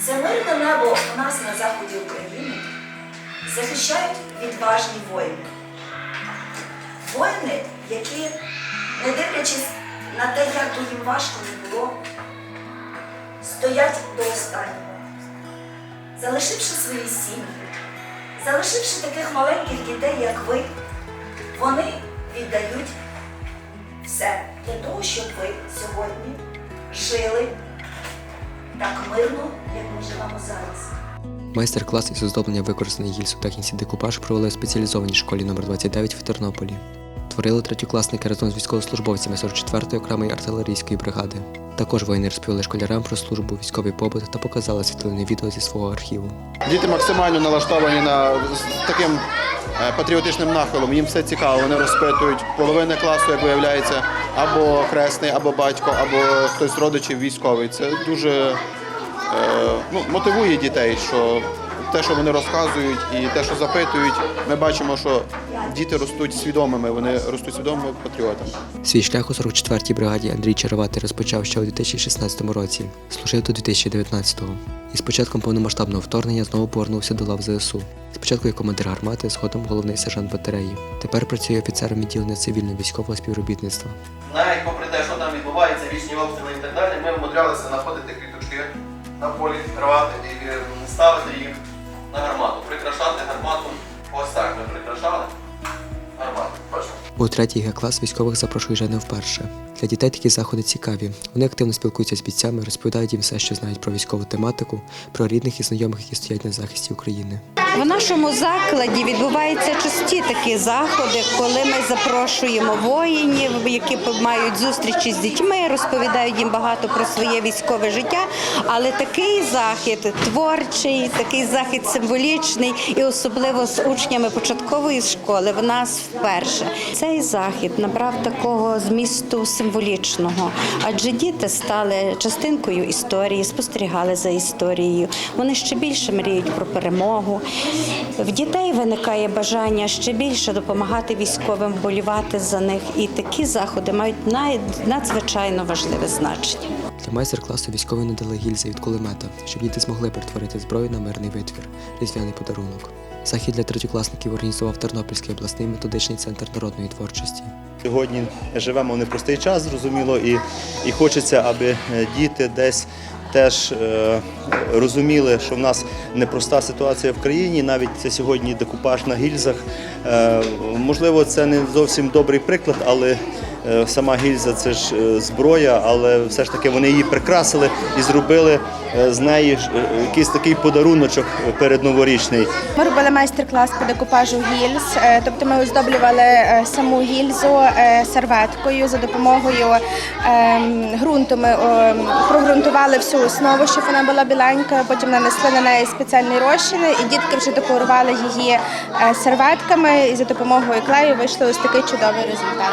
Це мирне небо у нас на заході України захищають відважні воїни. Воїни, які, не дивлячись на те, як би їм важко не було, стоять до останнього, залишивши свої сім'ї, залишивши таких маленьких дітей, як ви, вони віддають все для того, щоб ви сьогодні жили так мирно, як ми живемо зараз. Майстер-клас із оздоблення використаних гільз у техніці декупаж провели в спеціалізованій школі номер 29 в Тернополі. Творили третьокласники разом з військовослужбовцями 44-ї окремої артилерійської бригади. Також воїни розповіли школярам про службу, військовий побут та показали світлини відео зі свого архіву. Діти максимально налаштовані на з таким е, патріотичним нахилом. Їм все цікаво. Вони розпитують половина класу, як виявляється, або хресний, або батько, або хтось з родичів військовий. Це дуже е, ну, мотивує дітей, що те, що вони розказують, і те, що запитують, ми бачимо, що діти ростуть свідомими, вони ростуть свідомими патріотами. Свій шлях у 44-й бригаді Андрій Чароватий розпочав ще у 2016 році, служив до 2019-го. І з початком повномасштабного вторгнення знову повернувся до лав ЗСУ. Спочатку як командир гармати, згодом головний сержант батареї. Тепер працює офіцером відділення цивільно-військового співробітництва. навіть попри те, що там відбувається, різні обстріли і так далі, ми вмудрялися знаходити квіточки на полі, рвати і ставити їх на гармату, прикрашати гармату. Ось так ми прикрашали гармату. Бачимо. У третій Г-клас військових запрошує вже не вперше. Для дітей такі заходи цікаві. Вони активно спілкуються з бійцями, розповідають їм все, що знають про військову тематику, про рідних і знайомих, які стоять на захисті України. В нашому закладі відбуваються часті такі заходи, коли ми запрошуємо воїнів, які мають зустрічі з дітьми, розповідають їм багато про своє військове життя. Але такий захід творчий, такий захід символічний, і особливо з учнями початкової школи в нас вперше. Цей захід набрав такого змісту символічного, адже діти стали частинкою історії, спостерігали за історією. Вони ще більше мріють про перемогу. В дітей виникає бажання ще більше допомагати військовим, вболівати за них. І такі заходи мають надзвичайно важливе значення. Для майстер-класу військові надали гільзи від кулемета, щоб діти змогли перетворити зброю на мирний витвір, різдвяний подарунок. Захід для третьокласників організував Тернопільський обласний методичний центр народної творчості. Сьогодні живемо в непростий час, зрозуміло, і, і хочеться, аби е, діти десь теж е, розуміли, що в нас непроста ситуація в країні. Навіть це сьогодні декупаж на гільзах. Е, можливо, це не зовсім добрий приклад, але е, сама гільза це ж зброя, але все ж таки вони її прикрасили і зробили з неї е, якийсь такий подаруночок передноворічний. Ми робили майстер-клас по декупажу гільз, е, тобто ми оздоблювали е, саму гільзу е, серветкою за допомогою ем, ґрунту. Ми ем, прогрунтували всю основу, щоб вона була біленька. Потім нанесли на неї спеціальні розчини, і дітки вже декорували її е, серветками. І за допомогою клею вийшли ось такий чудовий результат.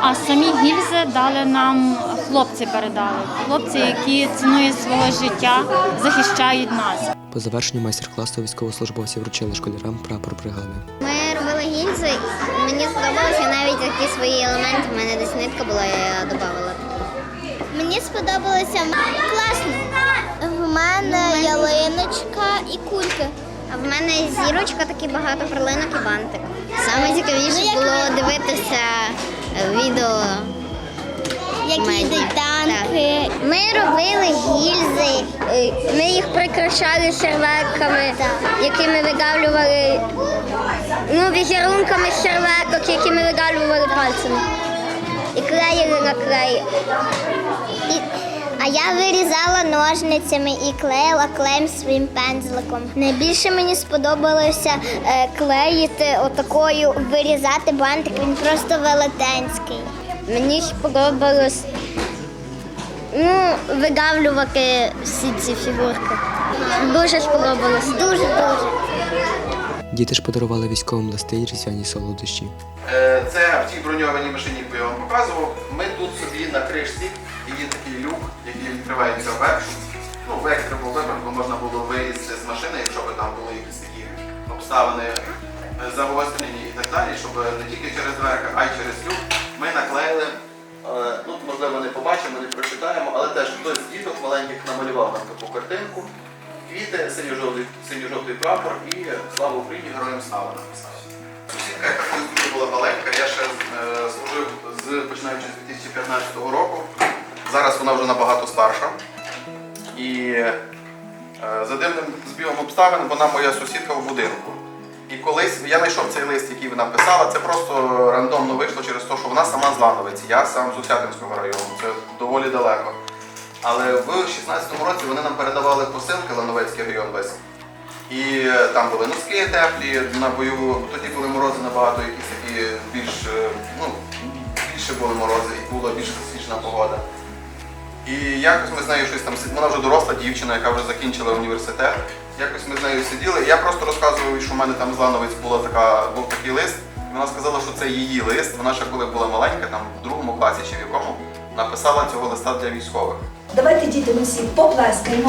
А самі гільзи дали нам хлопці передали. Хлопці, які ціною свого життя захищають нас. По завершенню майстер-класу військовослужбовці вручили школярам прапор бригади. Ми робили гільзи, мені сподобалося навіть які свої елементи. У мене десь нитка була, я додавала. Мені сподобалося класно. В мене ялиночка і кульки. А в мене зірочка, такі багато перлинок і бантик. Саме цікавіше було дивитися е, відео. Які йдуть танки. Ми робили гільзи, е, ми їх прикрашали серветками, якими видавлювали ну, візерунками серветок, які ми видавлювали пальцями. І клеїли на клей. І, а я вирізала ножницями і клеїла клеєм своїм пензликом. Найбільше мені сподобалося е, клеїти отакою, вирізати бантик, він просто велетенський. Мені сподобалось ну, видавлювати всі ці фігурки. Дуже сподобалось. Дуже дуже. Діти ж подарували військовим листи й різдвяні солодощі. Е, Це в тій броньованій машині, яку я вам показував. Ми тут собі на кришці є такий люк, який відкривається вверх. Ну, в екстреному випадку можна було вилізти з машини, якщо б там були якісь такі обставини е, загострені і так далі, щоб не тільки через дверка, а й через люк ми наклеїли. Ну, можливо, не побачимо, не прочитаємо, але теж хтось з діток маленьких намалював нам таку картинку. Квіти, синьо-жовтий, синьо-жовтий прапор і слава Україні, героям слава написав. Сусідка, яка дуже була маленька, я ще е, служив з починаючи з 2015 року. Зараз вона вже набагато старша. І е, за дивним збігом обставин вона моя сусідка в будинку. Колись я знайшов цей лист, який вона писала, це просто рандомно вийшло через те, що вона сама з Лановиці, я сам з Усятинського району, це доволі далеко. Але в 16-му році вони нам передавали посилки Лановецький район весь. І е, там були носки теплі на бойову. Тоді були морози набагато якісь такі більш, е, ну, більше були морози і була більш класична погода. І якось ми з нею щось там. Вона вже доросла дівчина, яка вже закінчила університет. Якось ми з нею сиділи. Я просто розказував, що в мене там з була така, був такий лист. Вона сказала, що це її лист. Вона ще коли була маленька, там в другому класі чи в якому, написала цього листа для військових. Давайте, діти, ми всі поплескаємо.